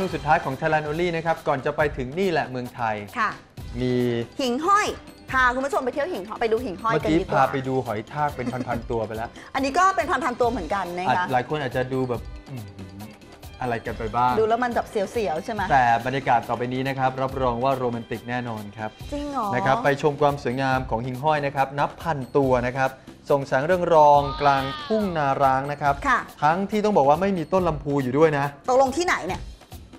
ช่วงสุดท้ายของ Thailand Only นะครับ ก่อนจะไปถึงนี่แหละเมืองไทย ค่ะ มีหิ่งห้อย พาคุณผู้ชมไปเที่ยวหิ่งห้อยไปดูหิ่งห้อยเมื่อกันกี้ดีกพาว่า ไปดูหอยทากเป็นพันๆตัวไปแล้วอันนี้ก็เป็นพันๆตัวเหมือนกันนะอาจคะหลายคนอาจจะดูแบบอื้อหืออะไรกันไปบ้าง ดูแล้วมันแบบเสียวๆใช่ไหมแต่บรรยากาศต่อไปนี้นะครับ รับรองว่าโรแมนติกแน่นอนครับ จริงเหรอ นะครับไปชมความสวยงามของหิ่งห้อยนะครับ นับพันตัวนะครับ ส่งแสงเรื่องรองกลางทุ่งนาร้างนะครับ ค่ะ ทั้งที่ต้องบอกว่าไม่มีต้นลำพูอยู่ด้วยนะ ตกลงที่ไหนเนี่ย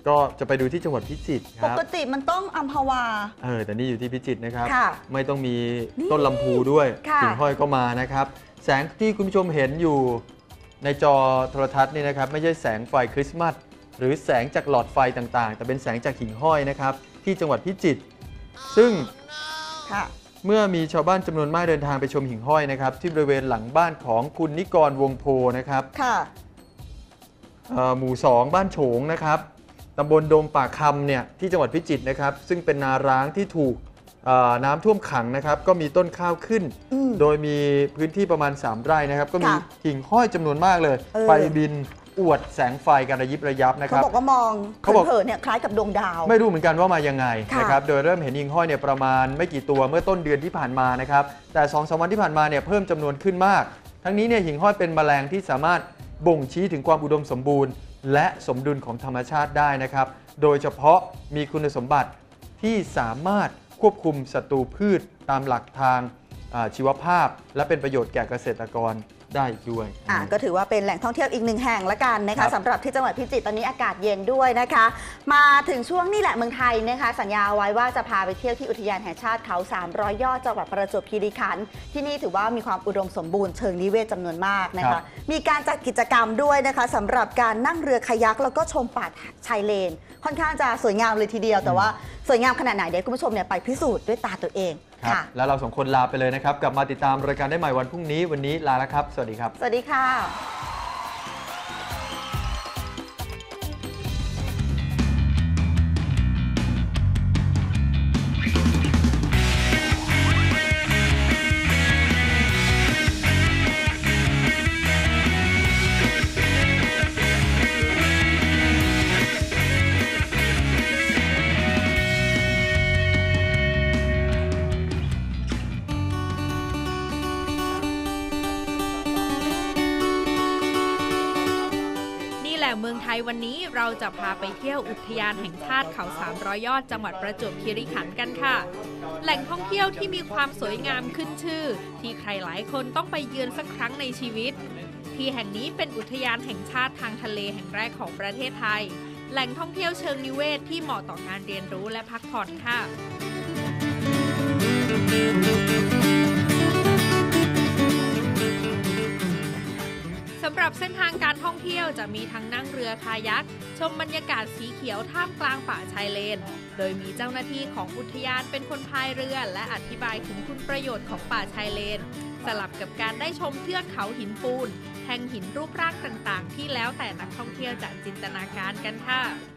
ก็จะไปดูที่จังหวัดพิจิตรคปรับกติมันต้องอัมพวา เออแต่นี่อยู่ที่พิจิตรนะครับ ค่ะไม่ต้องมีนี่ต้นลำพูด้วยค่ะหิ่งห้อยก็มานะครับ แสงที่คุณผู้ชมเห็นอยู่ในจอโทรทัศน์นี่นะครับ ไม่ใช่แสงไฟคริสต์มาสหรือแสงจากหลอดไฟต่างๆ แต่เป็นแสงจากหิ่งห้อยนะครับ ที่จังหวัดพิจิตรซึ่ง ค่ะ เมื่อมีชาวบ้านจำนวนมากเดินทางไปชมหิ่งห้อยนะครับที่บริเวณหลังบ้านของคุณนิกรวงโพนะครับค่ะ เอ่อหมู่ 2 บ้านโฉงนะครับ ตำบลดงป่าคำเนี่ยที่จังหวัดพิจิตรนะครับ ซึ่งเป็นนาร้างที่ถูกเอ่อน้ำท่วมขังนะครับ ก็มีต้นข้าวขึ้น อืมโดยมีพื้นที่ประมาณ 3 ไร่นะครับ ก็มีค่ะหิ่งห้อยจำนวนมากเลย เออไปบินอวดแสงไฟกันระยิบระยับนะคเขารับ บอกว่ามองเขาบอก เผินๆเนี่ยคล้ายกับดวงดาว ไม่รู้เหมือนกันว่ามายังไงค่ะนะครับ โดยเริ่มเห็นหิ่งห้อยเนี่ยประมาณไม่กี่ตัวเมื่อต้นเดือนที่ผ่านมานะครับ แต่2อสวันที่ผ่านมาเนี่ยเพิ่มจำนวนขึ้นมาก ทั้งนี้เนี่ยหิ่งห้อยเป็นแมลงที่สามารถบ่งชี้ถึงความอุดมสมบูรณ์ และสมดุลของธรรมชาติได้นะครับ โดยเฉพาะมีคุณสมบัติที่สามารถควบคุมศัตรูพืชตามหลักทางชีวภาพ และเป็นประโยชน์แก่เกษตรกร ได้อีกด้วย อะก็ถือว่าเป็นแหล่งท่องเที่ยวอีกหนึ่งแห่งละกันนะครัคะบ สำหรับที่จังหวัดพิจิตรตอนนี้อากาศเย็นด้วยนะคะ มาถึงช่วงนี่แหละเมืองไทยนะคะ สัญญาเอาไว้ว่าจะพาไปเที่ยวที่อุทยานแห่งชาติเขา300ยอดจังหวัดประจวบคีรีขันธ์ที่นี่ถือว่ามีความอุดมสมบูรณ์เชิงนิเวศจำนวนมากนะครัคะ บ มีการจัดกิจกรรมด้วยนะคะสำหรับการนั่งเรือคายักแล้วก็ชมป่าชายเลน ค่อนข้างจะสวยงามเลยทีเดียว แต่ว่าสวยงามขนาดไหนเดี๋ยวคุณผู้ชมเนี่ยไปพิสูจน์ด้วยตาตัวเอง ครับค่ะแล้วเราสองคนลาไปเลยนะครับกลับมาติดตามรายการได้ใหม่วันพรุ่งนี้วันนี้ลาแล้วครับ สวัสดีครับ สวัสดีค่ะ ยวันนี้เราจะพาไปเที่ยวอุทยานแห่งชาติเขา 300 ยอดจังหวัดประจวบคีรีขันธ์กันค่ะ แหล่งท่องเที่ยวที่มีความสวยงามขึ้นชื่อ ที่ใครหลายคนต้องไปเยือนสักครั้งในชีวิต ที่แห่งนี้เป็นอุทยานแห่งชาติทางทะเลแห่งแรกของประเทศไทย แหล่งท่องเที่ยวเชิงนิเวศที่เหมาะต่อการเรียนรู้และพักผ่อนค่ะ จะมีทั้งนั่งเรือคายัก ชมบรรยากาศสีเขียวท่ามกลางป่าชายเลน โดยมีเจ้าหน้าที่ของอุทยานเป็นคนพายเรือ และอธิบายถึงคุณประโยชน์ของป่าชายเลน สลับกับการได้ชมเทือกเขาหินปูนแห่งหินรูปร่างต่างๆ ที่แล้วแต่นักท่องเที่ยวจะจินตนาการกันค่ะ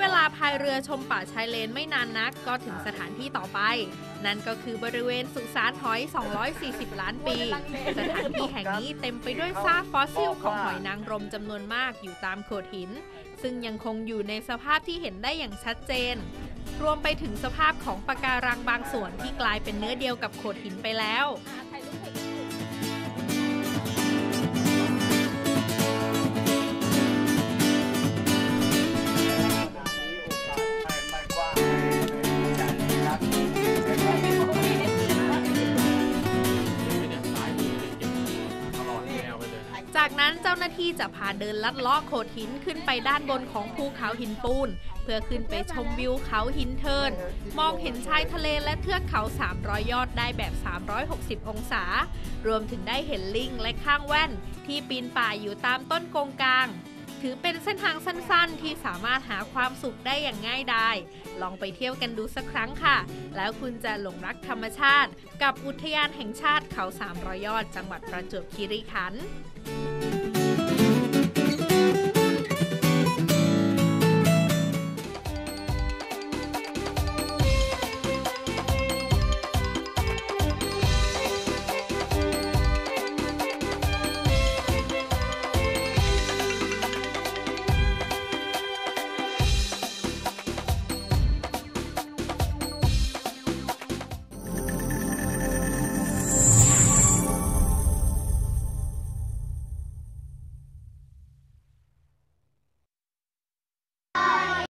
เวลาพายเรือชมป่าชายเลนไม่นานนักก็ถึงสถานที่ต่อไป นั่นก็คือบริเวณสุสานหอย 240 ล้านปี สถานที่แห่งนี้เต็มไปด้วยซากฟอสซิลของหอยนางรมจำนวนมากอยู่ตามโขดหิน ซึ่งยังคงอยู่ในสภาพที่เห็นได้อย่างชัดเจน รวมไปถึงสภาพของปะการังบางส่วนที่กลายเป็นเนื้อเดียวกับโขดหินไปแล้ว จากนั้นเจ้าหน้าที่จะพาเดินลัดเลาะโขดหินขึ้นไปด้านบนของภูเขาหินปูน เพื่อขึ้นไปชมวิวเขาหินเทิน มองเห็นชายทะเลและเทือกเขา 300 ยอดได้แบบ 360 องศา รวมถึงได้เห็นลิงและข้างแว่น ที่ปีนป่ายอยู่ตามต้นกงกลางถือเป็นเส้นทางสั้นๆ ที่สามารถหาความสุขได้อย่างง่ายดายลองไปเที่ยวกันดูสักครั้งค่ะ แล้วคุณจะหลงรักธรรมชาติ กับอุทยานแห่งชาติเขา300ยอด จังหวัดประจวบคีรีขันธ์